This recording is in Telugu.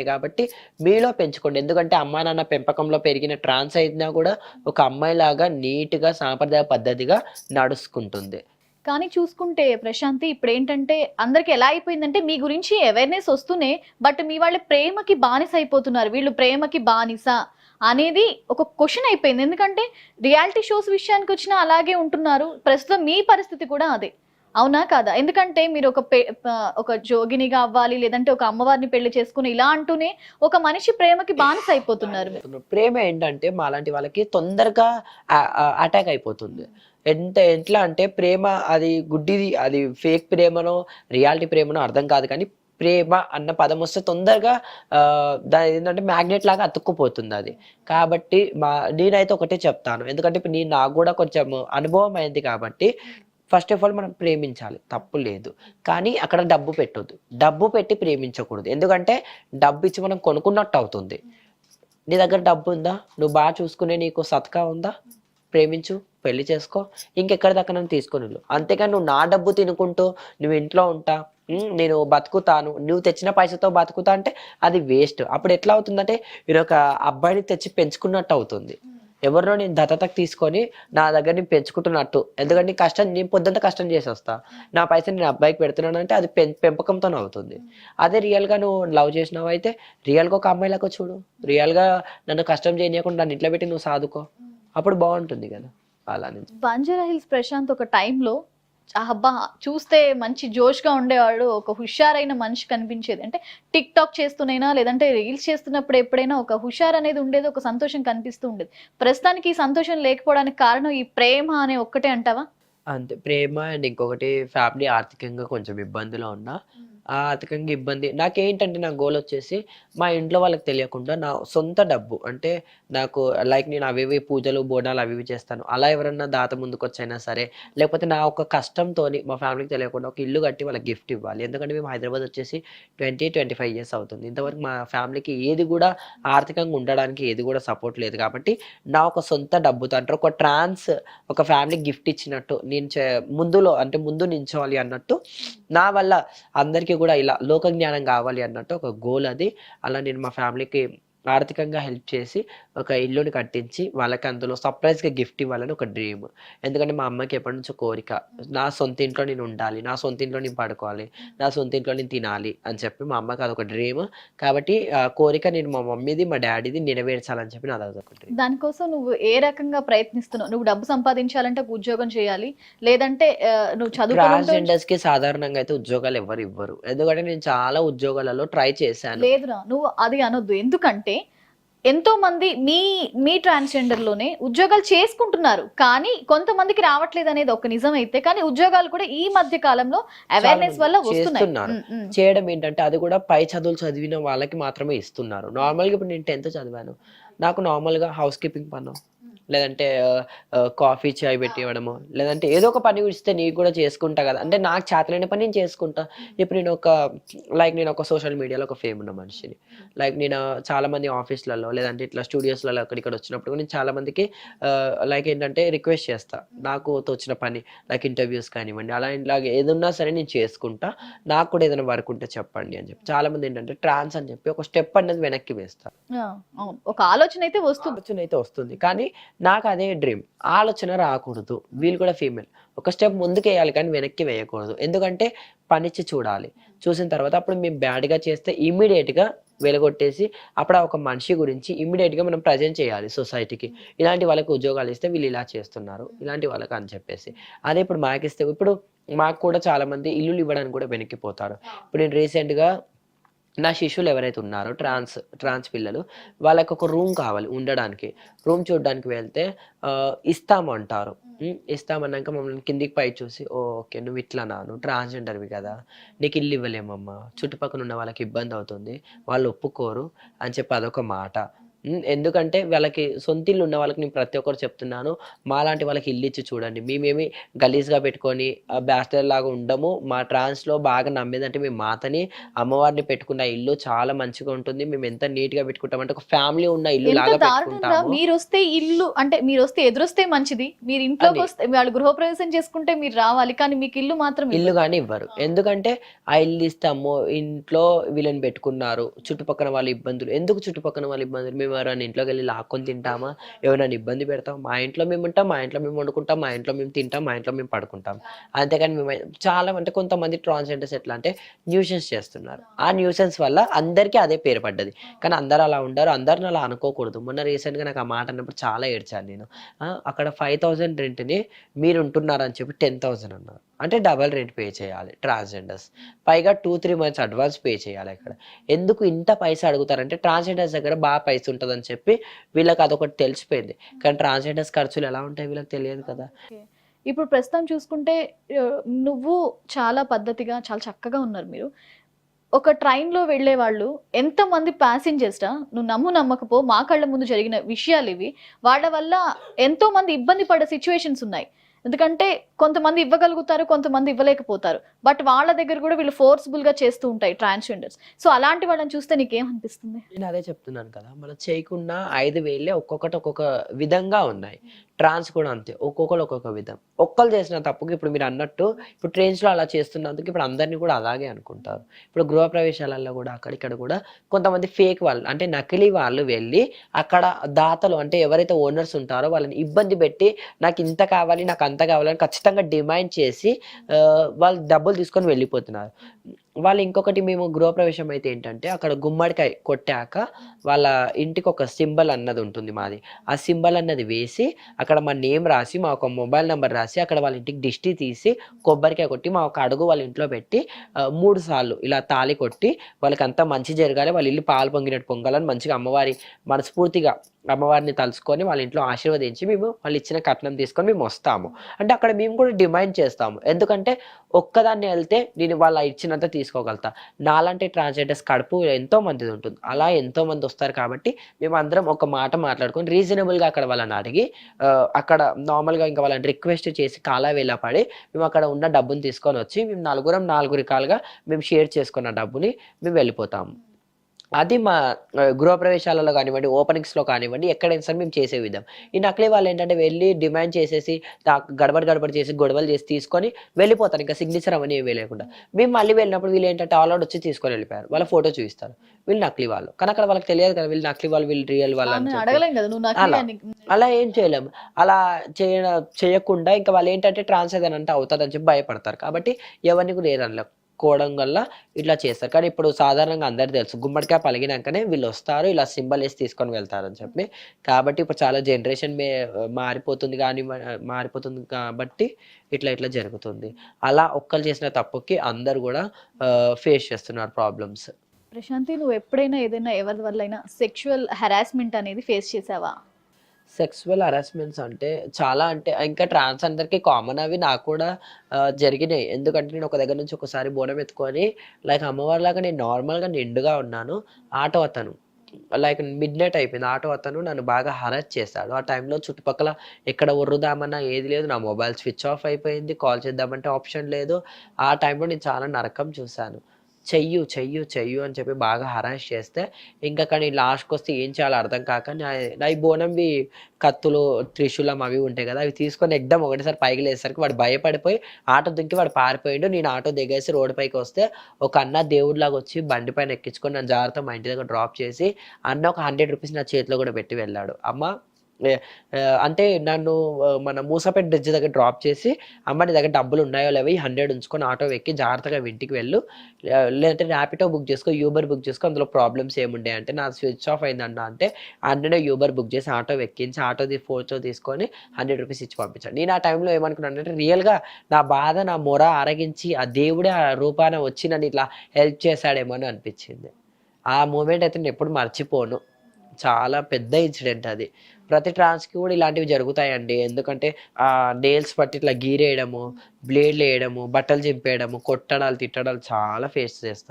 కాబట్టి మీలో పెంచుకోండి. ఎందుకంటే అమ్మా నాన్న పెంపకంలో పెరిగిన ట్రాన్స్ అయినా కూడా ఒక అమ్మాయిలాగా నీట్గా సాంప్రదాయ పద్ధతిగా నడుచుకుంటుంది. కానీ చూసుకుంటే ప్రశాంతి ఇప్పుడు ఏంటంటే అందరికి ఎలా అయిపోయిందంటే మీ గురించి అవేర్నెస్ వస్తూనే బట్ మీ వాళ్ళ ప్రేమకి బానిస అయిపోతున్నారు. వీళ్ళు ప్రేమకి బానిస అనేది ఒక క్వశ్చన్ అయిపోయింది. ఎందుకంటే రియాలిటీ షోస్ విషయానికి వచ్చినా అలాగే ఉంటున్నారు. ప్రస్తుతం మీ పరిస్థితి కూడా అదే. అవునా కాదా? ఎందుకంటే మీరు ఒక పే- ఒక జోగినిగా అవ్వాలి లేదంటే ఒక అమ్మవారిని పెళ్ళి చేసుకుని ఇలా అంటూనే ఒక మనిషి ప్రేమకి బానిస అయిపోతున్నారు. ప్రేమ ఏంటంటే మాలాంటి వాళ్ళకి తొందరగా అటాక్ అయిపోతుంది. ఎంత ఎట్లా అంటే ప్రేమ అది గుడ్డిది అది ఫేక్ ప్రేమనో రియాలిటీ ప్రేమనో అర్థం కాదు కానీ ప్రేమ అన్న పదం వస్తే తొందరగా దాని ఏంటంటే మ్యాగ్నెట్ లాగా అతుక్కుపోతుంది అది. కాబట్టి మా నేనైతే ఒకటే చెప్తాను. ఎందుకంటే ఇప్పుడు నేను నాకు కూడా కొంచెం అనుభవం అయింది కాబట్టి ఫస్ట్ ఆఫ్ ఆల్ మనం ప్రేమించాలి తప్పు లేదు. కానీ అక్కడ డబ్బు పెట్టొద్దు. డబ్బు పెట్టి ప్రేమించకూడదు. ఎందుకంటే డబ్బు ఇచ్చి మనం కొనుక్కున్నట్టు అవుతుంది. నీ దగ్గర డబ్బు ఉందా? నువ్వు బాగా చూసుకునే నీకు సత్కా ఉందా? ప్రేమించు పెళ్ళి చేసుకో. ఇంకెక్కడి దాకా నన్ను తీసుకొని అంతేకాని నువ్వు నా డబ్బు తినుకుంటూ నువ్వు ఇంట్లో ఉంటా నేను బతుకుతాను నువ్వు తెచ్చిన పైసతో బతుకుతా అంటే అది వేస్ట్ అప్పుడు ఎట్లా అవుతుందంటే మీరు ఒక అబ్బాయిని తెచ్చి పెంచుకున్నట్టు అవుతుంది. ఎవరినో నేను దత్తతకు తీసుకొని నా దగ్గర నేను పెంచుకుంటున్నట్టు. ఎందుకంటే కష్టం నేను పొద్దుంత కష్టం చేసి వస్తా నా పైసలు నేను అబ్బాయికి పెడుతున్నాను అంటే అది పెం పెంపకంతోనే అవుతుంది అదే రియల్గా నువ్వు లవ్ చేసినావు అయితే రియల్గా ఒక అమ్మాయిలాగా చూడు. రియల్గా నన్ను కష్టం చేయనీయకుండా నన్ను ఇంట్లో పెట్టి నువ్వు సాదుకో. అప్పుడు బాగుంటుంది కదా. అలా నుంచి బంజారా హిల్స్ ప్రశాంత్ ఒక టైంలో అబ్బా చూస్తే మంచి జోష్గా ఉండేవాడు ఒక హుషారైన మనిషి కనిపించేది. అంటే టిక్ టాక్ చేస్తూనైనా లేదంటే రీల్స్ చేస్తున్నప్పుడు ఎప్పుడైనా ఒక హుషార్ అనేది ఉండేది ఒక సంతోషం కనిపిస్తూ ఉండేది. ప్రస్తుతానికి ఈ సంతోషం లేకపోవడానికి కారణం ఈ ప్రేమ అనే ఒక్కటే అంటావా? అంతే. ప్రేమ అండ్ ఇంకొకటి ఫ్యామిలీ ఆర్థికంగా కొంచెం ఇబ్బందిలో ఉన్నా ఆర్థికంగా ఇబ్బంది. నాకేంటంటే నా గోల్ వచ్చేసి మా ఇంట్లో వాళ్ళకి తెలియకుండా నా సొంత డబ్బు అంటే నాకు లైక్ నేను అవి పూజలు బోనాలు అవి ఇవి చేస్తాను. అలా ఎవరన్నా దాత ముందుకు వచ్చైనా సరే లేకపోతే నా ఒక కష్టంతో మా ఫ్యామిలీకి తెలియకుండా ఒక ఇల్లు కట్టి వాళ్ళకి గిఫ్ట్ ఇవ్వాలి. ఎందుకంటే మేము హైదరాబాద్ వచ్చేసి ట్వంటీ ట్వంటీ ఫైవ్ ఇయర్స్ అవుతుంది. ఇంతవరకు మా ఫ్యామిలీకి ఏది కూడా ఆర్థికంగా ఉండడానికి ఏది కూడా సపోర్ట్ లేదు. కాబట్టి నా ఒక సొంత డబ్బుతో అంటే ఒక ట్రాన్స్ ఒక ఫ్యామిలీకి గిఫ్ట్ ఇచ్చినట్టు నేను చే- ముందులో అంటే ముందు నించోవాలి అన్నట్టు నా వల్ల అందరికీ కూడా ఇలా లోక జ్ఞానం కావాలి అన్నట్టు ఒక గోల్ అది. అలా నేను మా ఫ్యామిలీకి ఆర్థికంగా హెల్ప్ చేసి ఒక ఇల్లుని కట్టించి వాళ్ళకి అందులో సర్ప్రైజ్గా గిఫ్ట్ ఇవ్వాలని ఒక డ్రీమ్. ఎందుకంటే మా అమ్మకి ఎప్పటి నుంచో కోరిక నా సొంత ఇంట్లో నేను ఉండాలి నా సొంత ఇంట్లో నేను పడుకోవాలి నా సొంత ఇంట్లో నేను తినాలి అని చెప్పి మా అమ్మకి అదొక డ్రీమ్. కాబట్టి ఆ కోరిక నేను మా మమ్మీది మా డాడీది నెరవేర్చాలని చెప్పి నాది అదొక డ్రీమ్. దానికోసం నువ్వు ఏ రకంగా ప్రయత్నిస్తున్నావు? నువ్వు డబ్బు సంపాదించాలంటే ఒక ఉద్యోగం చేయాలి లేదంటే నువ్వు ట్రాన్స్జెండర్స్కి సాధారణంగా అయితే ఉద్యోగాలు ఎవరు ఇవ్వరు. ఎందుకంటే నేను చాలా ఉద్యోగాలలో ట్రై చేశాను. లేదురా నువ్వు అది అనొద్దు. ఎందుకంటే ఎంతో మంది మీ మీ ట్రాన్స్జెండర్లోనే ఉద్యోగాలు చేసుకుంటున్నారు. కానీ కొంతమందికి రావట్లేదు అనేది ఒక నిజం అయితే కానీ ఉద్యోగాలు కూడా ఈ మధ్య కాలంలో అవేర్నెస్ వల్ల వస్తున్నాయి. ఉమ్. చేయడం ఏంటంటే అది కూడా పై చదువులు చదివిన వాళ్ళకి మాత్రమే ఇస్తున్నారు. నార్మల్గా ఇప్పుడు నేను టెన్త్ చదివాను. నాకు నార్మల్గా హౌస్ కీపింగ్ పను లేదంటే కాఫీ చాయ్ పెట్టి ఇవ్వడము లేదంటే ఏదో ఒక పని ఇస్తే నీకు కూడా చేసుకుంటా కదా. అంటే నాకు చేతనైన పని నేను చేసుకుంటా. ఇప్పుడు నేను ఒక లైక్ నేను ఒక సోషల్ మీడియాలో ఒక ఫేమ్ ఉన్న మనిషిని. లైక్ నేను చాలా మంది ఆఫీస్లలో లేదంటే ఇట్లా స్టూడియోస్లలో అక్కడ ఇక్కడ వచ్చినప్పుడు నేను చాలా మందికి లైక్ ఏంటంటే రిక్వెస్ట్ చేస్తా. నాకు తోచిన పని లైక్ ఇంటర్వ్యూస్ కానివ్వండి అలా ఇలాగ ఏదున్నా సరే నేను చేసుకుంటా. నాకు కూడా ఏదైనా వర్క్ ఉంటే చెప్పండి అని చెప్పి. చాలా మంది ఏంటంటే ట్రాన్స్ అని చెప్పి ఒక స్టెప్ అనేది వెనక్కి అవును. ఒక ఆలోచన అయితే వస్తుంది. ఆలోచన అయితే వస్తుంది. కానీ నాకు అదే డ్రీమ్ ఆలోచన రాకూడదు. వీళ్ళు కూడా ఫీమేల్ ఒక స్టెప్ ముందుకు వేయాలి కానీ వెనక్కి వేయకూడదు. ఎందుకంటే పనిచ్చి చూడాలి. చూసిన తర్వాత అప్పుడు మేము బ్యాడ్గా చేస్తే ఇమీడియట్గా వెలగొట్టేసి అప్పుడు ఆ ఒక మనిషి గురించి ఇమీడియట్గా మనం ప్రజెంట్ చేయాలి సొసైటీకి ఇలాంటి వాళ్ళకి ఉద్యోగాలు ఇస్తే వీళ్ళు ఇలా చేస్తున్నారు. ఇలాంటి వాళ్ళకి అని చెప్పేసి. అదే ఇప్పుడు మాకు ఇస్తే ఇప్పుడు మాకు కూడా చాలా మంది ఇల్లులు ఇవ్వడానికి కూడా వెనక్కిపోతారు ఇప్పుడు నేను రీసెంట్గా నా శిష్యులు ఎవరైతే ఉన్నారో ట్రాన్స్ ట్రాన్స్ పిల్లలు వాళ్ళకి ఒక రూమ్ కావాలి ఉండడానికి. రూమ్ చూడడానికి వెళ్తే ఆ, ఇస్తాము అంటారు ఉమ్, ఇస్తామన్నాక మమ్మల్ని కిందికి పై చూసి "ఓ, ఓకే నువ్వు ఇట్లా నా నువ్వు ట్రాన్స్జెండర్వి కదా? నీకు ఇల్లు ఇవ్వలేమమ్మా. చుట్టుపక్కల ఉన్న వాళ్ళకి ఇబ్బంది అవుతుంది. వాళ్ళు ఒప్పుకోరు. అని చెప్పి అదొక మాట. ఎందుకంటే వాళ్ళకి సొంత ఇల్లు ఉన్న వాళ్ళకి నేను ప్రతి ఒక్కరు చెప్తున్నాను మాలాంటి వాళ్ళకి ఇల్లు ఇచ్చి చూడండి. మేమేమి గలీజ్గా పెట్టుకొని బ్యాస్టర్ లాగా ఉండము. మా ట్రాన్స్లో బాగా నమ్మేదంటే మేము మాతని అమ్మవారిని పెట్టుకున్న ఇల్లు చాలా మంచిగా ఉంటుంది. మేము ఎంత నీట్గా పెట్టుకుంటామంటే ఒక ఫ్యామిలీ ఉన్న ఇల్లు లాగా పెట్టుకుంటాము. మీరు వస్తే ఇల్లు అంటే మీరు వస్తే ఎదురొస్తే మంచిది. మీరు ఇంట్లోకి. వస్తే వాళ్ళు గృహప్రవేశం చేసుకుంటే మీరు రావాలి కానీ మీకు ఇల్లు మాత్రం. ఇల్లు కానీ ఇవ్వరు. ఎందుకంటే ఆ ఇల్లు ఇస్తాము. ఇంట్లో వీళ్ళని పెట్టుకున్నారు. చుట్టుపక్కల వాళ్ళ ఇబ్బందులు. ఎందుకు చుట్టుపక్కల వాళ్ళ ఇబ్బందులు? మేము ఎవరైనా ఇంట్లోకి వెళ్ళి లాక్కొని తింటామా? ఎవరైనా ఇబ్బంది పెడతాం మా ఇంట్లో మేము ఉంటాం మా ఇంట్లో మేము వండుకుంటాం మా ఇంట్లో మేము తింటాం మా ఇంట్లో మేము పడుకుంటాం. అంతేకాని మేము చాలా అంటే కొంతమంది ట్రాన్స్జెండర్స్ ఎట్లా అంటే న్యూసెన్స్ చేస్తున్నారు. ఆ న్యూసెన్స్ వల్ల అందరికీ అదే పేరు పడ్డది. కానీ అందరు అలా ఉండరు అందరిని అలా అనుకోకూడదు. మొన్న రీసెంట్గా నాకు ఆ మాట అన్నప్పుడు చాలా ఏడ్చాను నేను. అక్కడ ఫైవ్ థౌజండ్ రెంట్ని మీరు ఉంటున్నారని చెప్పి టెన్ థౌజండ్ అన్నారు. అంటే డబల్ రేట్ పే చేయాలి ట్రాన్స్జెండర్స్. పైగా two three months advance pay చేయాలి ఇక్కడ. ఎందుకు ఇంత పైసా అడుగుతారంటే ట్రాన్స్జెండర్స్ దగ్గర బాగా పైసా ఉంటుందని చెప్పి వీళ్ళకి అదొకటి తెలిసిపోయింది. కానీ ట్రాన్స్జెండర్స్ ఖర్చులు ఎలా ఉంటాయి వీళ్ళకి తెలియదు కదా. ఇప్పుడు ప్రస్తుతం చూసుకుంటే నువ్వు చాలా పద్ధతిగా చాలా చక్కగా ఉన్నారు మీరు. ఒక ట్రైన్లో వెళ్ళే వాళ్ళు ఎంతమంది ప్యాసింజర్స్టా? నువ్వు నమ్ము నమ్మకపో మా కళ్ళ ముందు జరిగిన విషయాలు ఇవి. వాళ్ళ వల్ల ఎంతోమంది ఇబ్బంది పడే సిచ్యువేషన్స్ ఉన్నాయి. ఎందుకంటే కొంతమంది ఇవ్వగలుగుతారు కొంతమంది ఇవ్వలేకపోతారు. బట్ వాళ్ళ దగ్గర కూడా వీళ్ళు ఫోర్స్ఫుల్గా చేస్తూ ఉంటాయి ట్రాన్స్జెండర్స్ సో అలాంటి వాళ్ళని చూస్తే నీకేమనిపిస్తుంది? నేను అదే చెప్తున్నాను కదా. మనం చేయకుండా ఐదు వేలే ఒక్కొక్కటి ఒక్కొక్క విధంగా ఉన్నాయి. ట్రాన్స్ కూడా అంతే. ఒక్కొక్కరు ఒక్కొక్క విధం. ఒక్కరు చేసిన తప్పుకి ఇప్పుడు మీరు అన్నట్టు ఇప్పుడు ట్రైన్స్లో అలా చేస్తున్నందుకు ఇప్పుడు అందరినీ కూడా అలాగే అనుకుంటారు. ఇప్పుడు గృహ ప్రవేశాలలో కూడా అక్కడ ఇక్కడ కూడా కొంతమంది ఫేక్ వాళ్ళు అంటే నకిలీ వాళ్ళు వెళ్ళి అక్కడ దాతలు అంటే ఎవరైతే ఓనర్స్ ఉంటారో వాళ్ళని ఇబ్బంది పెట్టి నాకు ఇంత కావాలి నాకు అంత కావాలని ఖచ్చితంగా డిమాండ్ చేసి వాళ్ళు డబ్బులు తీసుకొని వెళ్ళిపోతున్నారు. వాళ్ళు ఇంకొకటి మేము గృహప్రవేశం అయితే ఏంటంటే అక్కడ గుమ్మడికాయ కొట్టాక వాళ్ళ ఇంటికి ఒక సింబల్ అన్నది ఉంటుంది మాది. ఆ సింబల్ అన్నది వేసి అక్కడ మా నేమ్ రాసి మా ఒక మొబైల్ నెంబర్ రాసి అక్కడ వాళ్ళ ఇంటికి దిష్టి తీసి కొబ్బరికాయ కొట్టి మా ఒక అడుగు వాళ్ళ ఇంట్లో పెట్టి మూడు సార్లు ఇలా తాళి కొట్టి వాళ్ళకి అంతా మంచి జరగాలి వాళ్ళ ఇల్లు పాలు పొంగినట్టు పొంగాలని మంచిగా అమ్మవారి మనస్ఫూర్తిగా అమ్మవారిని తలుచుకొని వాళ్ళ ఇంట్లో ఆశీర్వదించి మేము వాళ్ళు ఇచ్చిన కట్నం తీసుకొని మేము వస్తాము. అంటే అక్కడ మేము కూడా డిమాండ్ చేస్తాము. ఎందుకంటే ఒక్కదాన్ని వెళ్తే నేను వాళ్ళ ఇచ్చినంత తీసుకోగలుగుతా. నాలాంటి ట్రాన్స్జెండర్స్ కడుపు ఎంతో మంది ఉంటుంది. అలా ఎంతో మంది వస్తారు కాబట్టి మేము అందరం ఒక మాట మాట్లాడుకొని రీజనబుల్గా అక్కడ వాళ్ళని అడిగి అక్కడ నార్మల్గా ఇంకా వాళ్ళని రిక్వెస్ట్ చేసి కాలా వేలా పడి మేము అక్కడ ఉన్న డబ్బుని తీసుకొని వచ్చి మేము నలుగురం నాలుగు రకాలుగా మేము షేర్ చేసుకున్న డబ్బుని మేము వెళ్ళిపోతాము. అది మా గృహప్రవేశాలలో కానివ్వండి ఓపెనింగ్స్లో కానివ్వండి ఎక్కడైనా సరే మేము చేసే విధం. ఈ నకిలీ వాళ్ళు ఏంటంటే వెళ్ళి డిమాండ్ చేసేసి గడబడి గడబడి చేసి గొడవలు చేసి తీసుకొని వెళ్ళిపోతారు. ఇంకా సిగ్నేచర్ అవన్నీ ఏమీ లేకుండా. మేము మళ్ళీ వెళ్ళినప్పుడు వీళ్ళు ఏంటంటే ఆల్అౌట్ వచ్చి తీసుకొని వెళ్ళిపోయారు. వాళ్ళ ఫోటో చూపిస్తారు. వీళ్ళు నకిలీ వాళ్ళు. కానీ అక్కడ వాళ్ళకి తెలియదు కదా వీళ్ళు నకిలీ వాళ్ళు వీళ్ళు రియల్ వాళ్ళు అలా. అలా ఏం చేయలేము. అలా చేయ చేయకుండా ఇంకా వాళ్ళు ఏంటంటే ట్రాన్స్ ఏదైనా అంటే అవుతుందని చెప్పి భయపడతారు. కాబట్టి ఎవరిని కూడా ఏదన్నా కోవడం వల్ల ఇట్లా చేస్తారు. కానీ ఇప్పుడు సాధారణంగా అందరు తెలుసు. గుమ్మడికాయ పలిగినాకనే వీళ్ళు వస్తారు ఇలా సింబల్ వేసి తీసుకొని వెళ్తారని చెప్పి. కాబట్టి ఇప్పుడు చాలా జనరేషన్ మే మారిపోతుంది కానీ మారిపోతుంది కాబట్టి ఇట్లా ఇట్లా జరుగుతుంది. అలా ఒక్కరు చేసిన తప్పుకి అందరు కూడా ఫేస్ చేస్తున్నారు ప్రాబ్లమ్స్ ప్రశాంతి నువ్వు ఎప్పుడైనా ఏదైనా ఎవరి వల్ల అయినా సెక్షువల్ హెరాస్మెంట్ అనేది ఫేస్ చేసావా? సెక్సువల్ హరాస్మెంట్స్ అంటే చాలా అంటే ఇంకా ట్రాన్స్ అందరికీ కామన్ అవి నాకు కూడా జరిగినాయి. ఎందుకంటే నేను ఒక దగ్గర నుంచి ఒకసారి బోనం ఎత్తుకొని లైక్ అమ్మవారిలాగా నేను నార్మల్గా నిండుగా ఉన్నాను. ఆటో అతను లైక్ మిడ్ నైట్ అయిపోయింది. ఆటో అతను నన్ను బాగా హరాస్ చేశాడు. ఆ టైంలో చుట్టుపక్కల ఎక్కడ ఉర్రుదామన్నా ఏది లేదు. నా మొబైల్ స్విచ్ ఆఫ్ అయిపోయింది. కాల్ చేద్దామంటే ఆప్షన్ లేదు. ఆ టైంలో నేను చాలా నరకం చూశాను. చెయ్యు చెయ్యు చెయ్యు అని చెప్పి బాగా హరాస్ చేస్తే ఇంకా కానీ లాస్ట్కి వస్తే ఏం చేయాలో అర్థం కాక నా ఈ బోనంవి కత్తులు త్రిశూలం అవి ఉంటాయి కదా అవి తీసుకొని ఎగ్దం ఒకటేసారి పైకి లేసరికి వాడు భయపడిపోయి ఆటో దుంకి వాడు పారిపోయిండు. నేను ఆటో దిగేసి రోడ్డు పైకి వస్తే ఒక అన్న దేవుడిలాగా వచ్చి బండి పైన ఎక్కించుకొని నన్ను జాగ్రత్త మా ఇంటి దగ్గర డ్రాప్ చేసి అన్న ఒక హండ్రెడ్ రూపీస్ నా చేతిలో కూడా పెట్టి వెళ్ళాడు. అమ్మ అంటే నన్ను మన మూసపేట బ్రిడ్జ్ దగ్గర డ్రాప్ చేసి అమ్మ నీ దగ్గర డబ్బులు ఉన్నాయో లేవో ఈ హండ్రెడ్ ఉంచుకొని ఆటో ఎక్కి జాగ్రత్తగా ఇంటికి వెళ్ళు. లేదంటే ర్యాపిటో బుక్ చేసుకో యూబర్ బుక్ చేసుకో అందులో ప్రాబ్లమ్స్ ఏముండే అంటే నా స్విచ్ ఆఫ్ అయిందంట అంటే హండ్రెడ్ యూబర్ బుక్ చేసి ఆటో ఎక్కించి ఆటో ఫోటో తీసుకొని హండ్రెడ్ రూపీస్ ఇచ్చి పంపించాను. నేను ఆ టైంలో ఏమనుకున్నాను అంటే రియల్గా నా బాధ నా మొర ఆరగించి ఆ దేవుడే ఆ రూపాన వచ్చి నన్ను ఇట్లా హెల్ప్ చేశాడేమో అని అనిపించింది. ఆ మూమెంట్ అయితే నేను ఎప్పుడు మర్చిపోను. చాలా పెద్ద ఇన్సిడెంట్ అది. ప్రతి ట్రాన్స్కి కూడా ఇలాంటివి జరుగుతాయండి. ఎందుకంటే ఆ నేల్స్ పట్టి ఇట్లా గీరేయడము బ్లేడ్లు వేయడము బట్టలు చింపేయడము కొట్టడాలు తిట్టడాలు చాలా ఫేస్ చేస్తారు.